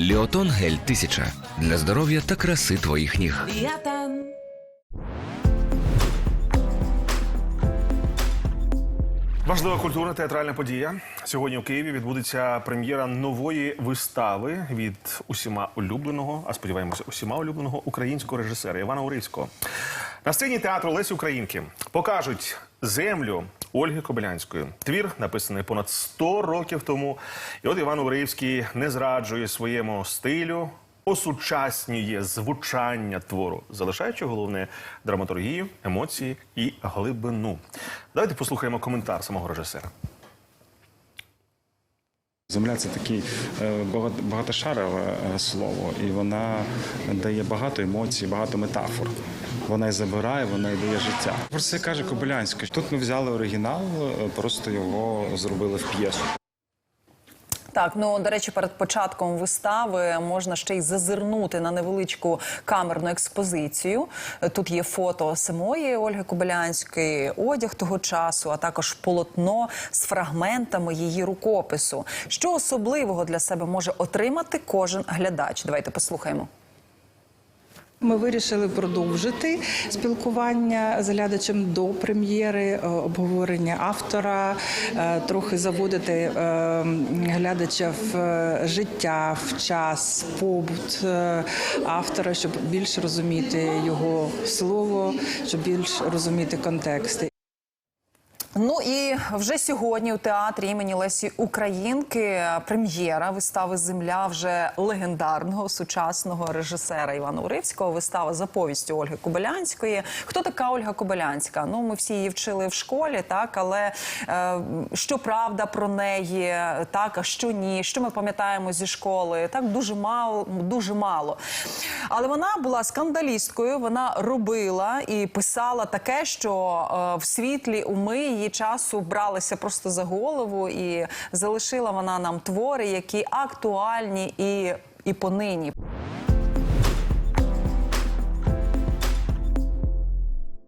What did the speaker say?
Ліотон гель 1000 для здоров'я та краси твоїх ніг. Ліатан. Важлива культурна театральна подія. Сьогодні у Києві відбудеться прем'єра нової вистави від усіма улюбленого, а сподіваємося, усіма улюбленого українського режисера Івана Уривського. На сцені театру Лесі Українки покажуть землю Ольги Кобилянської. Твір написаний понад 100 років тому. І от Іван Уривський не зраджує своєму стилю. Осучаснює звучання твору, залишаючи головне драматургію, емоції і глибину. Давайте послухаємо коментар самого режисера. Земля це таке багатошарове е, слово, і вона дає багато емоцій, багато метафор. Вона і забирає, вона і дає життя. Про це каже Кобилянська. Тут ми взяли оригінал, е, просто його зробили в п'єсу. Так, ну до речі, перед початком вистави можна ще й зазирнути на невеличку камерну експозицію. Тут є фото самої Ольги Кобилянської, одяг того часу, а також полотно з фрагментами її рукопису. Що особливого для себе може отримати кожен глядач? Давайте послухаємо. Ми вирішили продовжити спілкування з глядачем до прем'єри, е, обговорення автора, е, трохи заводити е, глядача в життя, в час, побут автора, щоб більш розуміти його слово, щоб більш розуміти контексти. Ну і вже сьогодні у театрі імені Лесі Українки прем'єра вистави Земля вже легендарного сучасного режисера Івана Уривського. Вистава за повістю Ольги Кобилянської. Хто така Ольга Кобилянська? Ну, ми всі її вчили в школі, так але е, що правда про неї, так а що ні, що ми пам'ятаємо зі школи? Так дуже мало, дуже мало. Але вона була скандалісткою. Вона робила і писала таке, що е, в світлі уми її часу бралися просто за голову, і залишила вона нам твори, які актуальні і, і понині.